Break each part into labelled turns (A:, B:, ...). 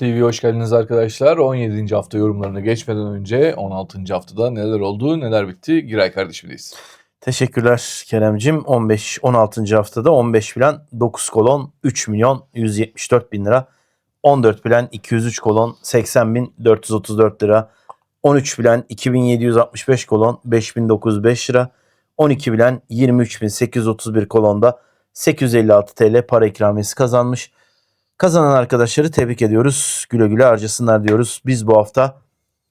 A: TV'ye hoş geldiniz arkadaşlar. 17. hafta yorumlarına geçmeden önce 16. haftada neler oldu, neler bitti? Giray kardeşimdeyiz.
B: Teşekkürler Keremcim. 15-16. haftada 15 plan 9 kolon 3 milyon 174 bin lira. 14 plan 203 kolon 80 bin 434 lira. 13 plan 2765 kolon 5905 lira. 12 bilen 23.831 kolonda 856 TL para ikramiyesi kazanmış. Kazanan arkadaşları tebrik ediyoruz. Güle güle harcasınlar diyoruz. Biz bu hafta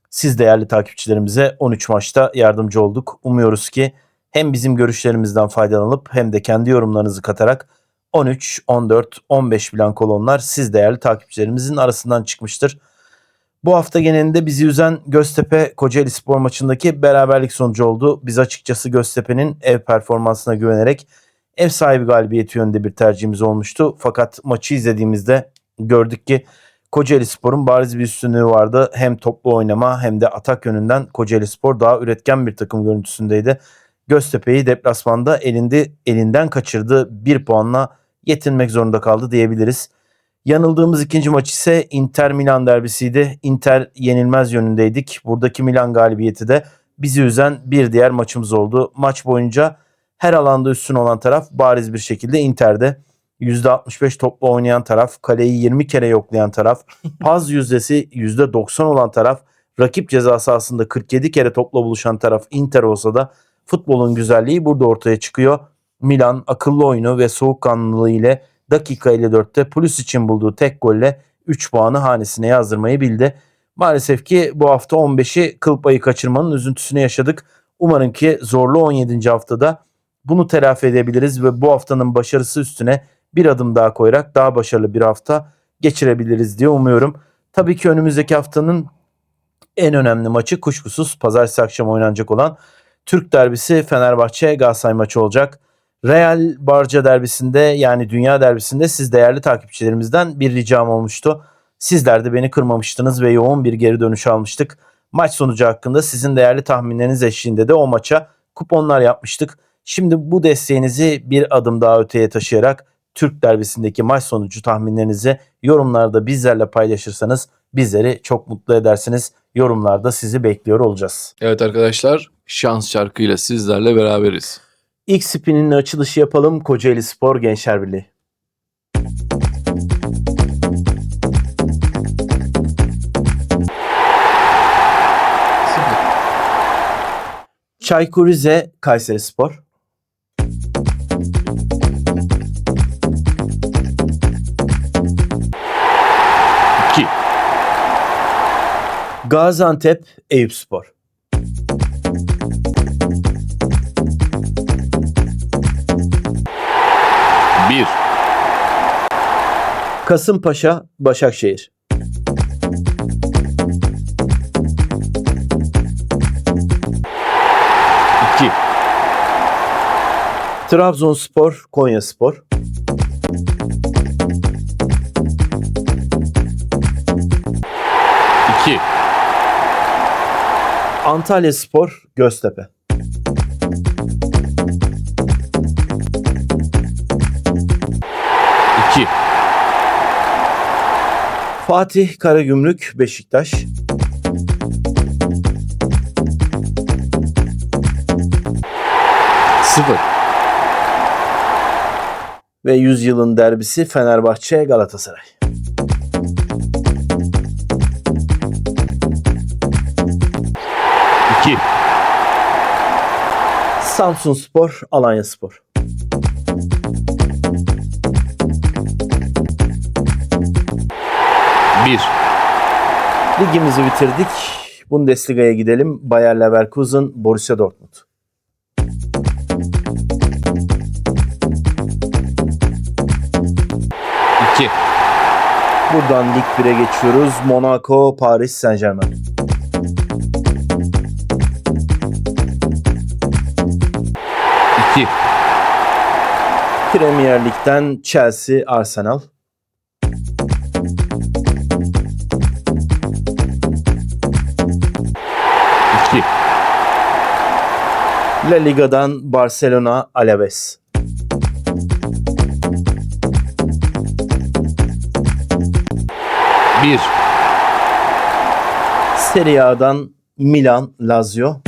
B: siz değerli takipçilerimize 13 maçta yardımcı olduk. Umuyoruz ki hem bizim görüşlerimizden faydalanıp hem de kendi yorumlarınızı katarak 13, 14, 15 bilen kolonlar siz değerli takipçilerimizin arasından çıkmıştır. Bu hafta genelinde bizi üzen Göztepe Kocaeli Spor maçındaki beraberlik sonucu oldu. Biz açıkçası Göztepe'nin ev performansına güvenerek ev sahibi galibiyeti yönünde bir tercihimiz olmuştu. Fakat maçı izlediğimizde gördük ki Kocaeli Spor'un bariz bir üstünlüğü vardı. Hem toplu oynama hem de atak yönünden Kocaeli Spor daha üretken bir takım görüntüsündeydi. Göztepe'yi deplasmanda elinde elinden kaçırdığı bir puanla yetinmek zorunda kaldı diyebiliriz. Yanıldığımız ikinci maç ise Inter Milan derbisiydi. Inter yenilmez yönündeydik. Buradaki Milan galibiyeti de bizi üzen bir diğer maçımız oldu. Maç boyunca her alanda üstün olan taraf bariz bir şekilde Inter'de. %65 topla oynayan taraf, kaleyi 20 kere yoklayan taraf, paz yüzdesi %90 olan taraf, rakip ceza sahasında 47 kere topla buluşan taraf Inter olsa da futbolun güzelliği burada ortaya çıkıyor. Milan akıllı oyunu ve soğukkanlılığı ile dakika 54'te plus için bulduğu tek golle 3 puanı hanesine yazdırmayı bildi. Maalesef ki bu hafta 15'i kıl payı kaçırmanın üzüntüsünü yaşadık. Umarım ki zorlu 17. haftada bunu telafi edebiliriz ve bu haftanın başarısı üstüne bir adım daha koyarak daha başarılı bir hafta geçirebiliriz diye umuyorum. Tabii ki önümüzdeki haftanın en önemli maçı kuşkusuz pazartesi akşam oynanacak olan Türk derbisi Fenerbahçe Galatasaray maçı olacak. Real Barca derbisinde yani dünya derbisinde siz değerli takipçilerimizden bir ricam olmuştu. Sizler de beni kırmamıştınız ve yoğun bir geri dönüş almıştık. Maç sonucu hakkında sizin değerli tahminleriniz eşliğinde de o maça kuponlar yapmıştık. Şimdi bu desteğinizi bir adım daha öteye taşıyarak Türk derbisindeki maç sonucu tahminlerinizi yorumlarda bizlerle paylaşırsanız bizleri çok mutlu edersiniz. Yorumlarda sizi bekliyor olacağız.
A: Evet arkadaşlar, şans şarkıyla sizlerle beraberiz.
B: İlk spininin açılışı yapalım Kocaeli Spor Gençler Birliği. Çaykur Rize Kayseri Spor. Gaziantep Eyüp Spor.
A: Bir.
B: Kasımpaşa Başakşehir.
A: İki.
B: Trabzonspor Konyaspor. Antalya Spor Göztepe.
A: İki.
B: Fatih Karagümrük Beşiktaş.
A: Sıfır.
B: Ve yüzyılın derbisi Fenerbahçe Galatasaray. Samsun Spor Alanya Spor.
A: Bir.
B: Ligimizi bitirdik. Bundesliga'ya gidelim. Bayer Leverkusen, Borussia Dortmund.
A: İki.
B: Buradan Lig 1'e geçiyoruz. Monaco, Paris Saint Germain. Premier Lig'den Chelsea, Arsenal.
A: İki.
B: La Liga'dan Barcelona, Alaves.
A: 1,
B: Serie A'dan Milan, Lazio.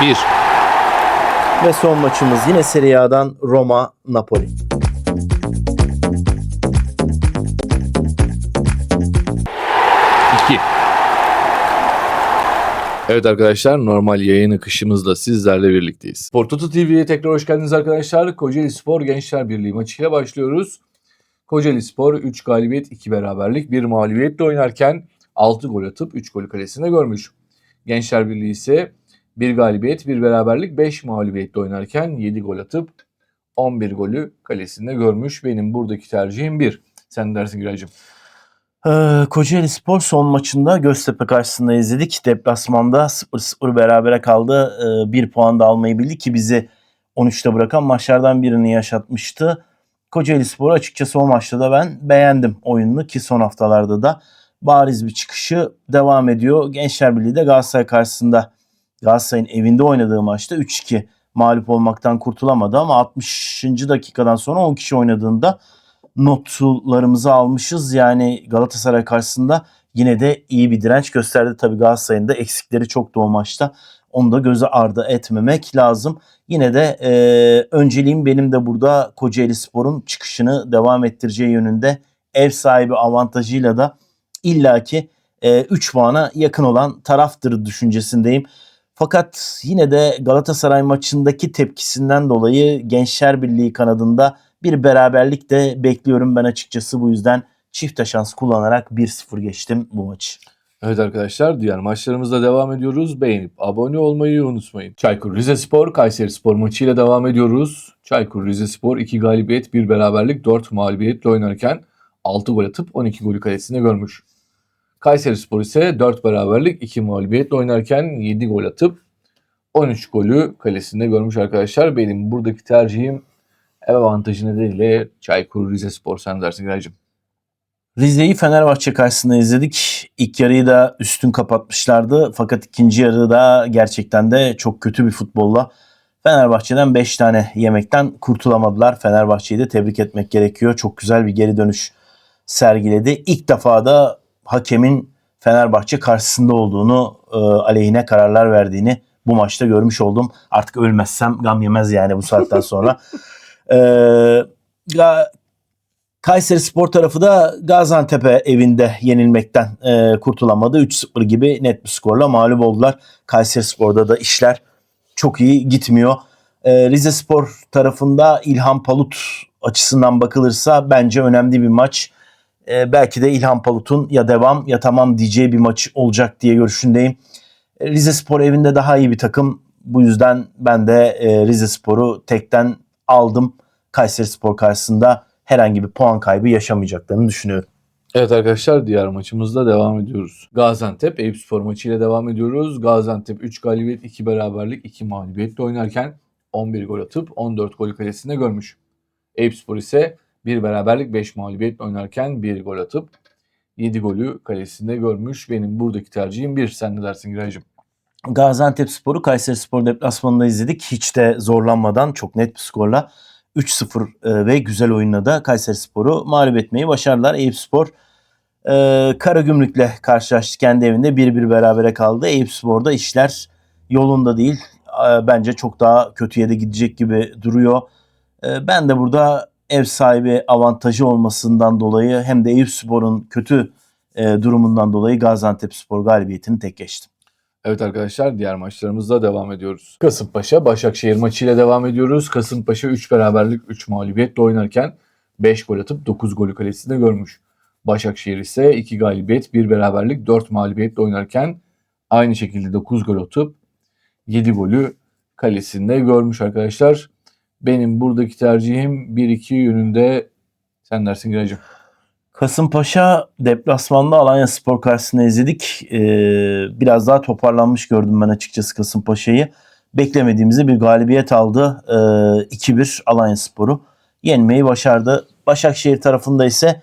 A: Bir,
B: Ve son maçımız yine Serie A'dan Roma, Napoli.
A: iki. Evet arkadaşlar normal yayın akışımızla sizlerle birlikteyiz. Spor Toto TV'ye tekrar hoş geldiniz arkadaşlar. Kocaeli Spor Gençler Birliği maçıyla başlıyoruz. Kocaeli Spor 3 galibiyet 2 beraberlik 1 mağlubiyetle oynarken 6 gol atıp 3 golü kalesinde görmüş. Gençler Birliği ise 1 galibiyet 1 beraberlik 5 mağlubiyetle oynarken 7 gol atıp 11 golü kalesinde görmüş. Benim buradaki tercihim 1. Sen dersin Giraycığım.
B: Ee, Kocaeli Spor son maçında Göztepe karşısında izledik. Deplasmanda 0-0 berabere kaldı. Ee, bir puan da almayı bildi ki bizi 13'te bırakan maçlardan birini yaşatmıştı. Kocaeli Spor'u açıkçası o maçta da ben beğendim oyununu ki son haftalarda da bariz bir çıkışı devam ediyor. Gençler Birliği de Galatasaray karşısında Galatasaray'ın evinde oynadığı maçta 3-2 mağlup olmaktan kurtulamadı ama 60. dakikadan sonra 10 kişi oynadığında notlarımızı almışız. Yani Galatasaray karşısında yine de iyi bir direnç gösterdi. Tabii Galatasaray'ın da eksikleri çoktu o maçta. Onu da göze ardı etmemek lazım. Yine de e, önceliğim benim de burada Kocaeli Spor'un çıkışını devam ettireceği yönünde. Ev sahibi avantajıyla da illaki 3 puana yakın olan taraftır düşüncesindeyim. Fakat yine de Galatasaray maçındaki tepkisinden dolayı Gençler Birliği kanadında bir beraberlik de bekliyorum ben açıkçası. Bu yüzden çifte şans kullanarak 1-0 geçtim bu maçı.
A: Evet arkadaşlar diğer maçlarımızla devam ediyoruz. Beğenip abone olmayı unutmayın. Çaykur Rizespor Kayseri Spor maçıyla devam ediyoruz. Çaykur Rizespor 2 galibiyet 1 beraberlik 4 mağlubiyetle oynarken 6 gol atıp 12 golü kalesinde görmüş. Kayseri Spor ise 4 beraberlik 2 mağlubiyetle oynarken 7 gol atıp 13 golü kalesinde görmüş arkadaşlar. Benim buradaki tercihim ev avantajı nedeniyle Çaykur Rizespor sen dersin Giraycığım.
B: Rize'yi Fenerbahçe karşısında izledik. İlk yarıyı da üstün kapatmışlardı. Fakat ikinci yarıda gerçekten de çok kötü bir futbolla Fenerbahçe'den 5 tane yemekten kurtulamadılar. Fenerbahçe'yi de tebrik etmek gerekiyor. Çok güzel bir geri dönüş sergiledi. İlk defa da hakemin Fenerbahçe karşısında olduğunu, e, aleyhine kararlar verdiğini bu maçta görmüş oldum. Artık ölmezsem gam yemez yani bu saatten sonra. e, Ga- Kayseri Spor tarafı da Gaziantep'e evinde yenilmekten e, kurtulamadı. 3-0 gibi net bir skorla mağlup oldular. Kayseri Spor'da da işler çok iyi gitmiyor. E, Rize Spor tarafında İlhan Palut açısından bakılırsa bence önemli bir maç. E, belki de İlhan Palut'un ya devam ya tamam diyeceği bir maç olacak diye görüşündeyim. E, Rize Spor evinde daha iyi bir takım. Bu yüzden ben de e, Rize Spor'u tekten aldım. Kayseri Spor karşısında herhangi bir puan kaybı yaşamayacaklarını düşünüyorum.
A: Evet arkadaşlar diğer maçımızda devam ediyoruz. Gaziantep Eyüpspor maçıyla devam ediyoruz. Gaziantep 3 galibiyet 2 beraberlik 2 mağlubiyetle oynarken 11 gol atıp 14 gol kalesinde görmüş. Eyüpspor ise 1 beraberlik 5 mağlubiyetle oynarken 1 gol atıp 7 golü kalesinde görmüş. Benim buradaki tercihim 1. Sen ne dersin Giraycığım?
B: Gaziantep Spor'u Kayseri Spor deplasmanında izledik. Hiç de zorlanmadan çok net bir skorla 3-0 e, ve güzel oyunla da Kayseri Spor'u mağlup etmeyi başardılar. Eyüp Spor e, Karagümrük'le karşılaştı kendi evinde 1-1 berabere kaldı. Eyüp Spor'da işler yolunda değil. E, bence çok daha kötüye de gidecek gibi duruyor. E, ben de burada ev sahibi avantajı olmasından dolayı hem de Eyüp Spor'un kötü e, durumundan dolayı Gaziantep Spor galibiyetini tek geçtim.
A: Evet arkadaşlar diğer maçlarımızla devam ediyoruz. Kasımpaşa Başakşehir maçıyla devam ediyoruz. Kasımpaşa 3 beraberlik 3 mağlubiyetle oynarken 5 gol atıp 9 golü kalesinde görmüş. Başakşehir ise 2 galibiyet 1 beraberlik 4 mağlubiyetle oynarken aynı şekilde 9 gol atıp 7 golü kalesinde görmüş arkadaşlar. Benim buradaki tercihim 1-2 yönünde sen dersin Giracığım.
B: Kasımpaşa deplasmanda Alanya Spor karşısında izledik. Ee, biraz daha toparlanmış gördüm ben açıkçası Kasımpaşa'yı. Beklemediğimizde bir galibiyet aldı. Ee, 2-1 Alanya Spor'u yenmeyi başardı. Başakşehir tarafında ise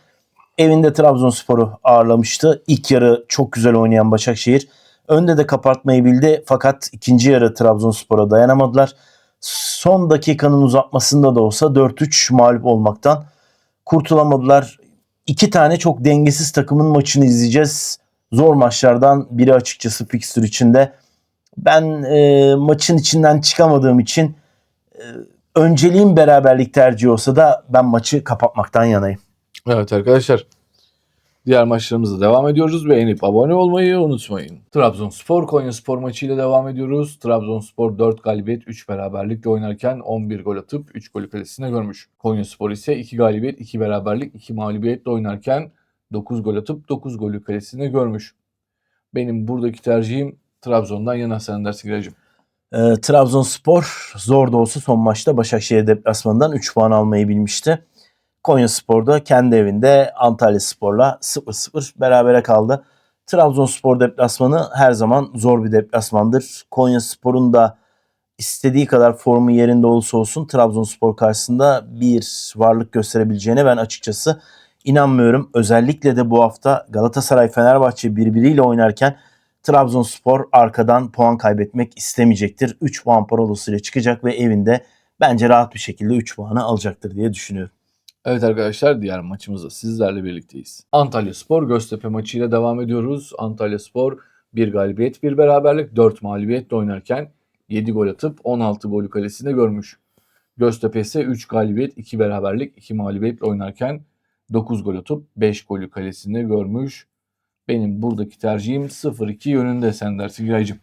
B: evinde Trabzonspor'u ağırlamıştı. İlk yarı çok güzel oynayan Başakşehir. Önde de kapatmayı bildi fakat ikinci yarı Trabzonspor'a dayanamadılar. Son dakikanın uzatmasında da olsa 4-3 mağlup olmaktan kurtulamadılar. İki tane çok dengesiz takımın maçını izleyeceğiz. Zor maçlardan biri açıkçası fixture içinde. Ben e, maçın içinden çıkamadığım için e, önceliğim beraberlik tercihi olsa da ben maçı kapatmaktan yanayım.
A: Evet arkadaşlar. Diğer maçlarımıza devam ediyoruz. Beğenip abone olmayı unutmayın. Trabzonspor Konyaspor maçıyla devam ediyoruz. Trabzonspor 4 galibiyet 3 beraberlikle oynarken 11 gol atıp 3 golü kalesine görmüş. Konyaspor ise 2 galibiyet 2 beraberlik 2 mağlubiyetle oynarken 9 gol atıp 9 golü kalesine görmüş. Benim buradaki tercihim Trabzon'dan yana sen dersin Giracım.
B: E, Trabzonspor zor da olsa son maçta Başakşehir deplasmanından 3 puan almayı bilmişti. Konyaspor da kendi evinde Antalya Spor'la 0-0 berabere kaldı. Trabzonspor deplasmanı her zaman zor bir deplasmandır. Konyaspor'un da istediği kadar formu yerinde olursa olsun Trabzonspor karşısında bir varlık gösterebileceğine ben açıkçası inanmıyorum. Özellikle de bu hafta Galatasaray Fenerbahçe birbiriyle oynarken Trabzonspor arkadan puan kaybetmek istemeyecektir. 3 puan parolasıyla çıkacak ve evinde bence rahat bir şekilde 3 puanı alacaktır diye düşünüyorum.
A: Evet arkadaşlar diğer maçımızda sizlerle birlikteyiz. Antalya Spor Göztepe maçıyla devam ediyoruz. Antalya Spor bir galibiyet bir beraberlik 4 mağlubiyetle oynarken 7 gol atıp 16 golü kalesinde görmüş. Göztepe ise 3 galibiyet 2 beraberlik 2 mağlubiyetle oynarken 9 gol atıp 5 golü kalesinde görmüş. Benim buradaki tercihim 0-2 yönünde sen dersin Giraycığım.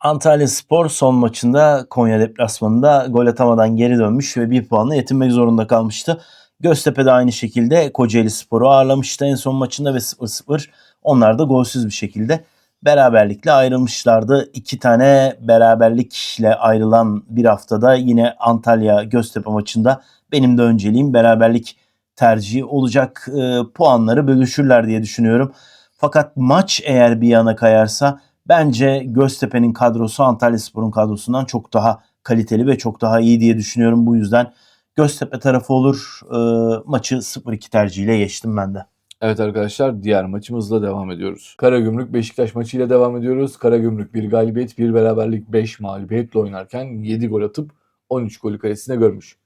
B: Antalya Spor son maçında Konya deplasmanında gol atamadan geri dönmüş ve bir puanla yetinmek zorunda kalmıştı. Göztepe de aynı şekilde Kocaeli Spor'u ağırlamıştı en son maçında ve 0-0. Onlar da golsüz bir şekilde beraberlikle ayrılmışlardı. İki tane beraberlikle ayrılan bir haftada yine Antalya Göztepe maçında benim de önceliğim beraberlik tercihi olacak. E, puanları bölüşürler diye düşünüyorum. Fakat maç eğer bir yana kayarsa bence Göztepe'nin kadrosu Antalya Spor'un kadrosundan çok daha kaliteli ve çok daha iyi diye düşünüyorum. Bu yüzden Göztepe tarafı olur. E, maçı 0-2 tercihiyle geçtim ben de.
A: Evet arkadaşlar diğer maçımızla devam ediyoruz. Karagümrük Beşiktaş maçıyla devam ediyoruz. Karagümrük bir galibiyet bir beraberlik 5 mağlubiyetle oynarken 7 gol atıp 13 golü kalesine görmüş.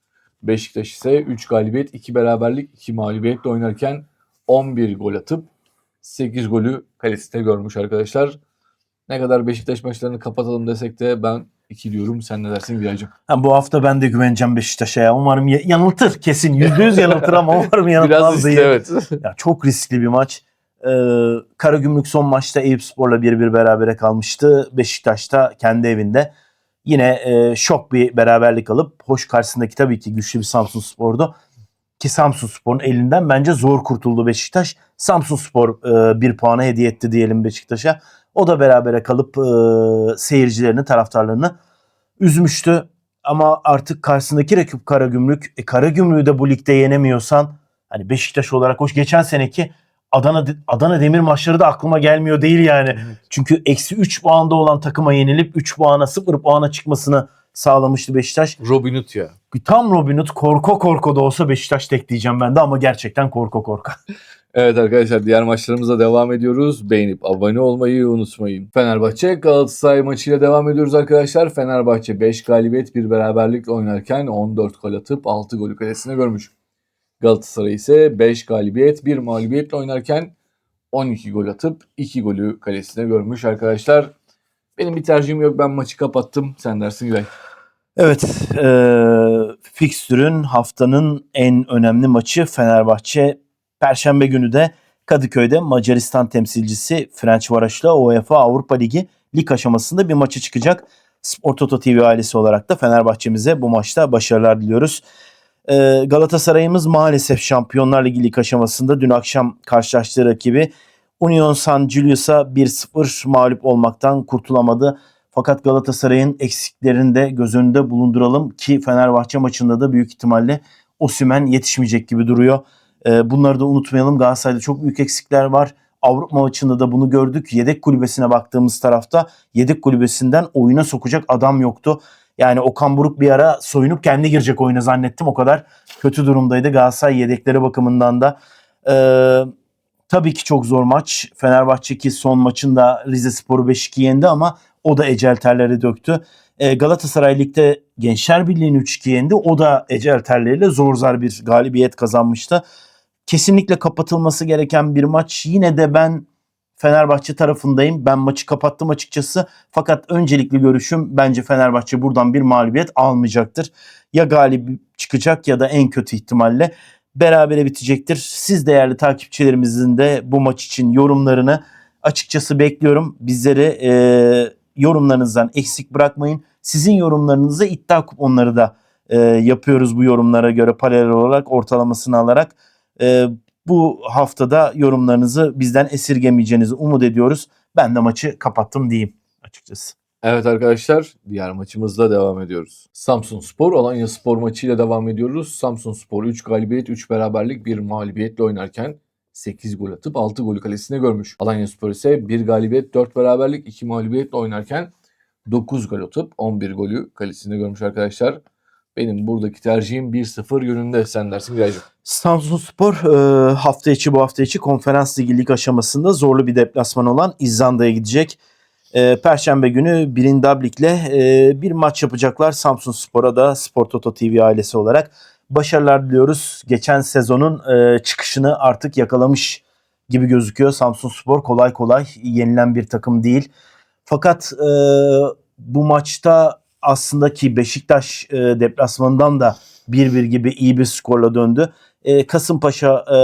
A: Beşiktaş ise 3 galibiyet 2 beraberlik 2 mağlubiyetle oynarken 11 gol atıp 8 golü kalesine görmüş arkadaşlar. Ne kadar Beşiktaş maçlarını kapatalım desek de ben 2 diyorum. Sen ne dersin Giraycığım?
B: Ha, bu hafta ben de güveneceğim Beşiktaş'a ya. Umarım ya- yanıltır kesin. %100 yanıltır ama umarım
A: Biraz
B: yanıltmaz
A: riskli
B: diye.
A: evet.
B: Ya çok riskli bir maç. Ee, Karagümrük son maçta Eyüpspor'la 1-1 berabere kalmıştı. Beşiktaş'ta kendi evinde yine e, şok bir beraberlik alıp hoş karşısındaki tabii ki güçlü bir Samsun Spor'du. Ki Samsun Spor'un elinden bence zor kurtuldu Beşiktaş. Samsun Spor e, bir puanı hediye etti diyelim Beşiktaş'a. O da berabere kalıp e, seyircilerini, taraftarlarını üzmüştü. Ama artık karşısındaki rakip Karagümrük. E, Karagümrük'ü de bu ligde yenemiyorsan hani Beşiktaş olarak hoş geçen seneki Adana Adana Demir maçları da aklıma gelmiyor değil yani. Çünkü eksi 3 puanda olan takıma yenilip 3 puana 0 puana çıkmasını sağlamıştı Beşiktaş.
A: Robin Hood ya.
B: Tam Robin Hood korko korko da olsa Beşiktaş tek diyeceğim ben de ama gerçekten korko korka.
A: Evet arkadaşlar diğer maçlarımıza devam ediyoruz. Beğenip abone olmayı unutmayın. Fenerbahçe Galatasaray maçıyla devam ediyoruz arkadaşlar. Fenerbahçe 5 galibiyet bir beraberlik oynarken 14 gol atıp 6 golü kalesine görmüş. Galatasaray ise 5 galibiyet bir mağlubiyetle oynarken 12 gol atıp 2 golü kalesine görmüş arkadaşlar. Benim bir tercihim yok ben maçı kapattım. Sen dersin Güray.
B: Evet, e, fikstürün haftanın en önemli maçı Fenerbahçe. Perşembe günü de Kadıköy'de Macaristan temsilcisi Ferencvaros'la UEFA Avrupa Ligi lig aşamasında bir maçı çıkacak. Spor Toto TV ailesi olarak da Fenerbahçe'mize bu maçta başarılar diliyoruz. E, Galatasaray'ımız maalesef Şampiyonlar Ligi lig aşamasında dün akşam karşılaştığı rakibi Union San Julius'a 1-0 mağlup olmaktan kurtulamadı. Fakat Galatasaray'ın eksiklerini de göz önünde bulunduralım ki Fenerbahçe maçında da büyük ihtimalle Osimhen yetişmeyecek gibi duruyor. Ee, bunları da unutmayalım. Galatasaray'da çok büyük eksikler var. Avrupa maçında da bunu gördük. Yedek kulübesine baktığımız tarafta yedek kulübesinden oyuna sokacak adam yoktu. Yani Okan Buruk bir ara soyunup kendi girecek oyuna zannettim. O kadar kötü durumdaydı Galatasaray yedekleri bakımından da. Ee, tabii ki çok zor maç. Fenerbahçe ki son maçında Rize Spor'u 5-2 yendi ama o da ecel terleri döktü. E, Galatasaray Lig'de Gençler Birliği'ni 3-2 yendi. O da ecel terleriyle zor zar bir galibiyet kazanmıştı. Kesinlikle kapatılması gereken bir maç. Yine de ben Fenerbahçe tarafındayım. Ben maçı kapattım açıkçası. Fakat öncelikli görüşüm bence Fenerbahçe buradan bir mağlubiyet almayacaktır. Ya galip çıkacak ya da en kötü ihtimalle berabere bitecektir. Siz değerli takipçilerimizin de bu maç için yorumlarını açıkçası bekliyorum. Bizleri e, yorumlarınızdan eksik bırakmayın. Sizin yorumlarınızı iddia kuponları da e, yapıyoruz bu yorumlara göre paralel olarak ortalamasını alarak. E, bu haftada yorumlarınızı bizden esirgemeyeceğinizi umut ediyoruz. Ben de maçı kapattım diyeyim açıkçası.
A: Evet arkadaşlar diğer maçımızla devam ediyoruz. Samsun Spor Alanya Spor maçıyla devam ediyoruz. Samsun Spor 3 galibiyet 3 beraberlik 1 mağlubiyetle oynarken 8 gol atıp 6 golü kalesine görmüş. Alanya Spor ise 1 galibiyet 4 beraberlik 2 mağlubiyetle oynarken 9 gol atıp 11 golü kalesine görmüş arkadaşlar. Benim buradaki tercihim 1-0 yönünde sen dersin Giraycığım.
B: Samsun Spor e, hafta içi bu hafta içi konferans ligi lig aşamasında zorlu bir deplasman olan İzlanda'ya gidecek. E, Perşembe günü Birindablik'le e, bir maç yapacaklar. Samsun Spor'a da Spor Toto TV ailesi olarak başarılar diliyoruz. Geçen sezonun çıkışını artık yakalamış gibi gözüküyor. Samsun Spor kolay kolay yenilen bir takım değil. Fakat bu maçta aslında ki Beşiktaş e, deplasmanından da 1-1 gibi iyi bir skorla döndü. E, Kasımpaşa e,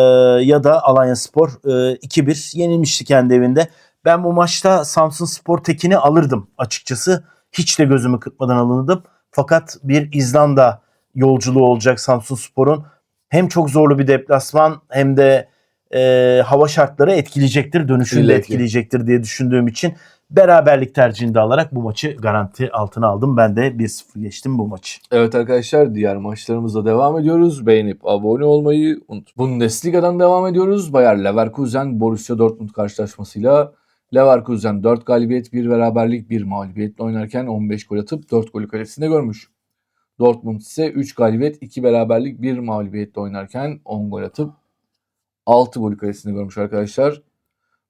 B: ya da Alanya Spor e, 2-1 yenilmişti kendi evinde. Ben bu maçta Samsun Spor tekini alırdım açıkçası. Hiç de gözümü kırpmadan alındım. Fakat bir İzlanda yolculuğu olacak Samsun Spor'un. Hem çok zorlu bir deplasman hem de e, hava şartları etkileyecektir. Dönüşünü de etkileyecektir diye düşündüğüm için beraberlik tercihini de alarak bu maçı garanti altına aldım. Ben de 1-0 geçtim bu maçı.
A: Evet arkadaşlar diğer maçlarımızla devam ediyoruz. Beğenip abone olmayı unut. Bundesliga'dan devam ediyoruz. Bayer Leverkusen Borussia Dortmund karşılaşmasıyla Leverkusen 4 galibiyet 1 beraberlik 1 mağlubiyetle oynarken 15 gol atıp 4 golü kalesinde görmüş. Dortmund ise 3 galibiyet 2 beraberlik 1 mağlubiyetle oynarken 10 gol atıp 6 golü kalesinde görmüş arkadaşlar.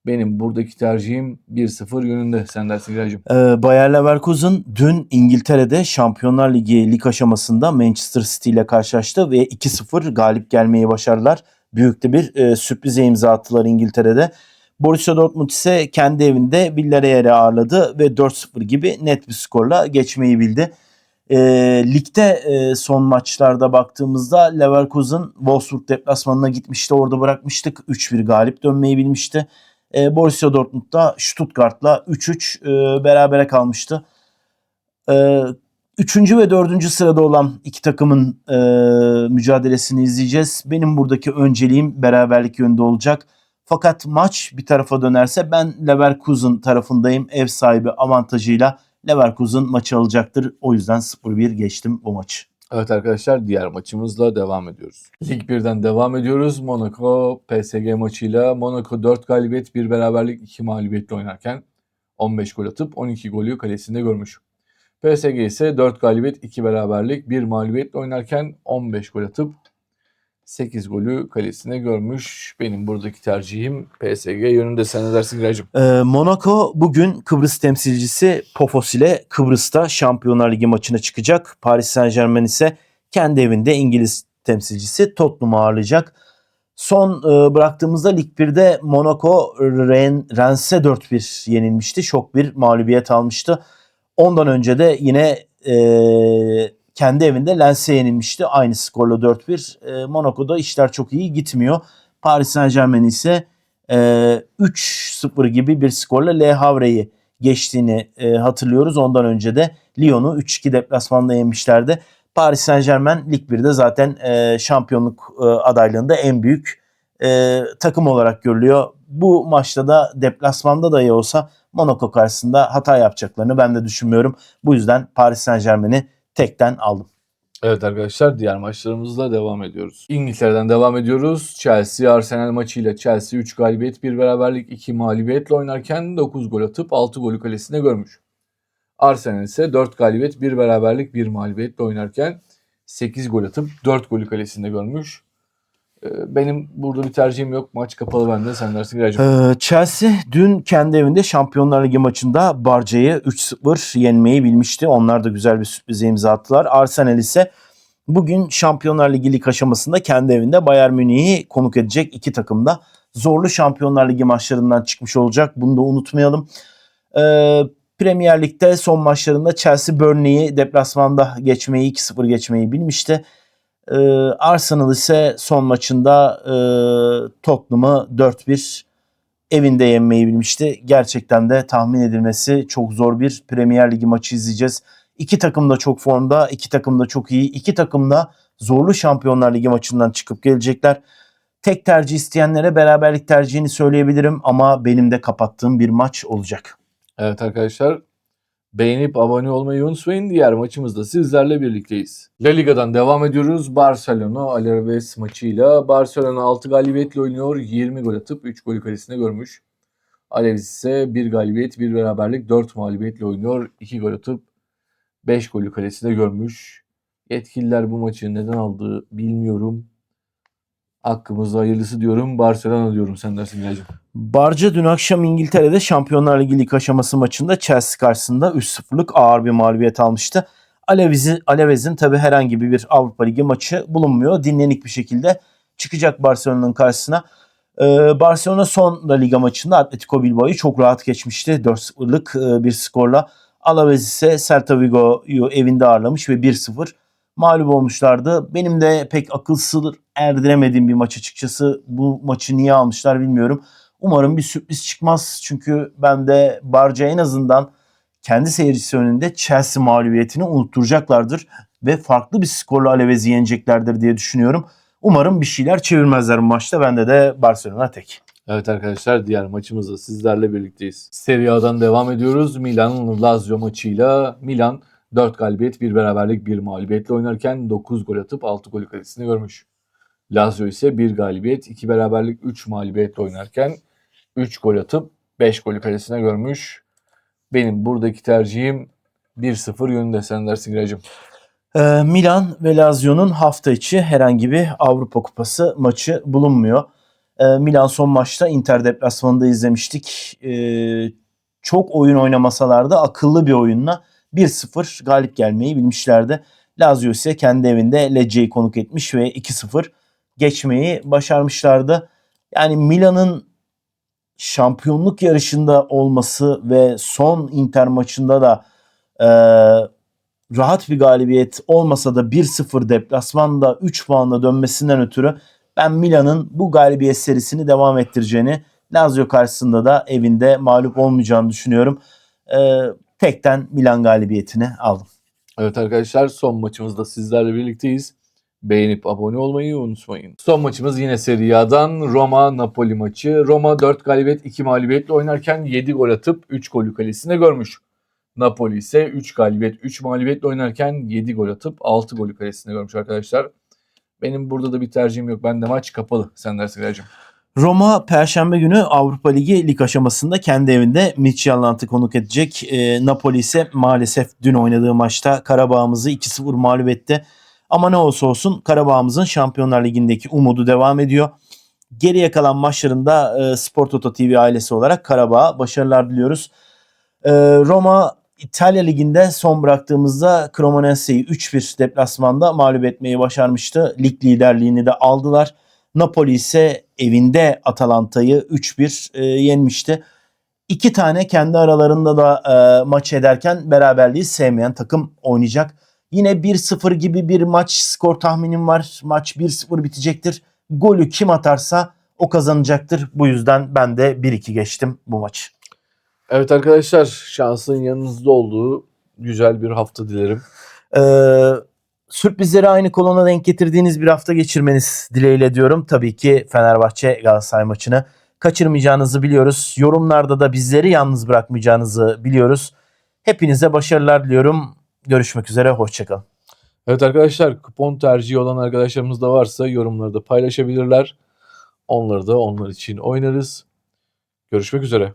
A: Benim buradaki tercihim 1-0 yönünde. Sen dersin Giraycığım.
B: Ee, Bayer Leverkusen dün İngiltere'de Şampiyonlar Ligi lig aşamasında Manchester City ile karşılaştı ve 2-0 galip gelmeyi başardılar. Büyük de bir e, sürprize imza attılar İngiltere'de. Borussia Dortmund ise kendi evinde Villarreal'i ağırladı ve 4-0 gibi net bir skorla geçmeyi bildi. E, ligde e, son maçlarda baktığımızda Leverkusen Wolfsburg deplasmanına gitmişti. Orada bırakmıştık. 3-1 galip dönmeyi bilmişti. E, Borussia Dortmund da Stuttgart'la 3-3 e, berabere kalmıştı. E, üçüncü ve dördüncü sırada olan iki takımın e, mücadelesini izleyeceğiz. Benim buradaki önceliğim beraberlik yönünde olacak. Fakat maç bir tarafa dönerse ben Leverkusen tarafındayım. Ev sahibi avantajıyla Leverkusen maçı alacaktır. O yüzden 0-1 geçtim bu maçı.
A: Evet arkadaşlar diğer maçımızla devam ediyoruz. Lig 1'den devam ediyoruz. Monaco PSG maçıyla Monaco 4 galibiyet 1 beraberlik 2 mağlubiyetle oynarken 15 gol atıp 12 golü kalesinde görmüş. PSG ise 4 galibiyet 2 beraberlik 1 mağlubiyetle oynarken 15 gol atıp 8 golü kalesine görmüş. Benim buradaki tercihim PSG yönünde. Sen ne dersin Giraycığım?
B: Ee, Monaco bugün Kıbrıs temsilcisi Pofos ile Kıbrıs'ta Şampiyonlar Ligi maçına çıkacak. Paris Saint Germain ise kendi evinde İngiliz temsilcisi Tottenham'ı ağırlayacak. Son e, bıraktığımızda Lig 1'de Monaco Ren, Rennes'e 4-1 yenilmişti. Şok bir mağlubiyet almıştı. Ondan önce de yine e, kendi evinde Lens'e yenilmişti. Aynı skorla 4-1. E, Monaco'da işler çok iyi gitmiyor. Paris Saint Germain ise e, 3-0 gibi bir skorla Le Havre'yi geçtiğini e, hatırlıyoruz. Ondan önce de Lyon'u 3-2 deplasmanda yenmişlerdi. Paris Saint Germain Lig 1'de zaten e, şampiyonluk e, adaylığında en büyük e, takım olarak görülüyor. Bu maçta da deplasmanda dahi olsa Monaco karşısında hata yapacaklarını ben de düşünmüyorum. Bu yüzden Paris Saint Germain'i tekten aldım.
A: Evet arkadaşlar diğer maçlarımızla devam ediyoruz. İngiltere'den devam ediyoruz. Chelsea Arsenal maçıyla Chelsea 3 galibiyet 1 beraberlik 2 mağlubiyetle oynarken 9 gol atıp 6 golü kalesine görmüş. Arsenal ise 4 galibiyet 1 beraberlik 1 mağlubiyetle oynarken 8 gol atıp 4 golü kalesinde görmüş. Ee, Benim burada bir tercihim yok. Maç kapalı bende. Sen dersin Giraycığım.
B: Ee, Chelsea dün kendi evinde Şampiyonlar Ligi maçında Barca'yı 3-0 yenmeyi bilmişti. Onlar da güzel bir sürprize imza attılar. Arsenal ise bugün Şampiyonlar Ligi lig aşamasında kendi evinde Bayern Münih'i konuk edecek iki takım da zorlu Şampiyonlar Ligi maçlarından çıkmış olacak. Bunu da unutmayalım. Ee, Premier Lig'de son maçlarında Chelsea Burnley'i deplasmanda geçmeyi 2-0 geçmeyi bilmişti. Ee, Arsenal ise son maçında e, Tottenham'ı 4-1 evinde yenmeyi bilmişti. Gerçekten de tahmin edilmesi çok zor bir Premier Ligi maçı izleyeceğiz. İki takım da çok formda, iki takım da çok iyi. İki takım da zorlu Şampiyonlar Ligi maçından çıkıp gelecekler. Tek tercih isteyenlere beraberlik tercihini söyleyebilirim ama benim de kapattığım bir maç olacak.
A: Evet arkadaşlar. Beğenip abone olmayı unutmayın. Diğer maçımızda sizlerle birlikteyiz. La Liga'dan devam ediyoruz. Barcelona Alaves maçıyla. Barcelona 6 galibiyetle oynuyor. 20 gol atıp 3 golü kalesine görmüş. Alaves ise 1 galibiyet, 1 beraberlik, 4 mağlubiyetle oynuyor. 2 gol atıp 5 golü kalesine görmüş. Yetkililer bu maçı neden aldı bilmiyorum. Hakkımızda hayırlısı diyorum. Barcelona diyorum. Sen dersin Giraycığım.
B: Barca dün akşam İngiltere'de Şampiyonlar Ligi lig aşaması maçında Chelsea karşısında 3-0'lık ağır bir mağlubiyet almıştı. Alavez'in Alavez'in tabi herhangi bir Avrupa Ligi maçı bulunmuyor. Dinlenik bir şekilde çıkacak Barcelona'nın karşısına. Ee, Barcelona son La Liga maçında Atletico Bilbao'yu çok rahat geçmişti. 4-0'lık e, bir skorla. Alavez ise Celta Vigo'yu evinde ağırlamış ve 1-0 mağlup olmuşlardı. Benim de pek akıl sır erdiremediğim bir maç açıkçası. Bu maçı niye almışlar bilmiyorum. Umarım bir sürpriz çıkmaz. Çünkü ben de Barca en azından kendi seyircisi önünde Chelsea mağlubiyetini unutturacaklardır ve farklı bir skorla Alavez'i yeneceklerdir diye düşünüyorum. Umarım bir şeyler çevirmezler bu maçta. Bende de Barcelona tek.
A: Evet arkadaşlar diğer maçımızda sizlerle birlikteyiz. Serie A'dan devam ediyoruz. Milan Lazio maçıyla Milan 4 galibiyet, 1 beraberlik, 1 mağlubiyetle oynarken 9 gol atıp 6 golü kalesini görmüş. Lazio ise 1 galibiyet, 2 beraberlik, 3 mağlubiyetle oynarken 3 gol atıp 5 golü kalesine görmüş. Benim buradaki tercihim 1-0 yönünde sen dersin Giracım.
B: Ee, Milan ve Lazio'nun hafta içi herhangi bir Avrupa Kupası maçı bulunmuyor. Ee, Milan son maçta Inter deplasmanında izlemiştik. Ee, çok oyun oynamasalar da akıllı bir oyunla 1-0 galip gelmeyi bilmişlerdi. Lazio ise kendi evinde Lecce'yi konuk etmiş ve 2-0 geçmeyi başarmışlardı. Yani Milan'ın şampiyonluk yarışında olması ve son Inter maçında da e, rahat bir galibiyet olmasa da 1-0 deplasmanda 3 puanla dönmesinden ötürü ben Milan'ın bu galibiyet serisini devam ettireceğini Lazio karşısında da evinde mağlup olmayacağını düşünüyorum. Ee, tekten Milan galibiyetini aldım.
A: Evet arkadaşlar son maçımızda sizlerle birlikteyiz. Beğenip abone olmayı unutmayın. Son maçımız yine Serie A'dan Roma-Napoli maçı. Roma 4 galibiyet 2 mağlubiyetle oynarken 7 gol atıp 3 golü kalesine görmüş. Napoli ise 3 galibiyet 3 mağlubiyetle oynarken 7 gol atıp 6 golü kalesine görmüş arkadaşlar. Benim burada da bir tercihim yok. Ben maç kapalı. Sen dersin Giraycığım.
B: Roma Perşembe günü Avrupa Ligi lig aşamasında kendi evinde Midtjylland'ı konuk edecek. Ee, Napoli ise maalesef dün oynadığı maçta Karabağ'ımızı 2-0 mağlup etti. Ama ne olsa olsun Karabağ'ımızın Şampiyonlar Ligi'ndeki umudu devam ediyor. Geriye kalan maçlarında e, Spor Toto TV ailesi olarak Karabağ'a başarılar diliyoruz. Ee, Roma İtalya Ligi'nde son bıraktığımızda Cremonense'yi 3-1 deplasmanda mağlup etmeyi başarmıştı. Lig liderliğini de aldılar. Napoli ise evinde Atalanta'yı 3-1 e, yenmişti. İki tane kendi aralarında da e, maç ederken beraberliği sevmeyen takım oynayacak. Yine 1-0 gibi bir maç skor tahminim var. Maç 1-0 bitecektir. Golü kim atarsa o kazanacaktır. Bu yüzden ben de 1-2 geçtim bu maç.
A: Evet arkadaşlar şansın yanınızda olduğu güzel bir hafta dilerim.
B: Ee, sürprizleri aynı kolona denk getirdiğiniz bir hafta geçirmeniz dileğiyle diyorum. Tabii ki Fenerbahçe Galatasaray maçını kaçırmayacağınızı biliyoruz. Yorumlarda da bizleri yalnız bırakmayacağınızı biliyoruz. Hepinize başarılar diliyorum. Görüşmek üzere, hoşçakalın.
A: Evet arkadaşlar kupon tercihi olan arkadaşlarımız da varsa yorumlarda paylaşabilirler. Onları da onlar için oynarız. Görüşmek üzere.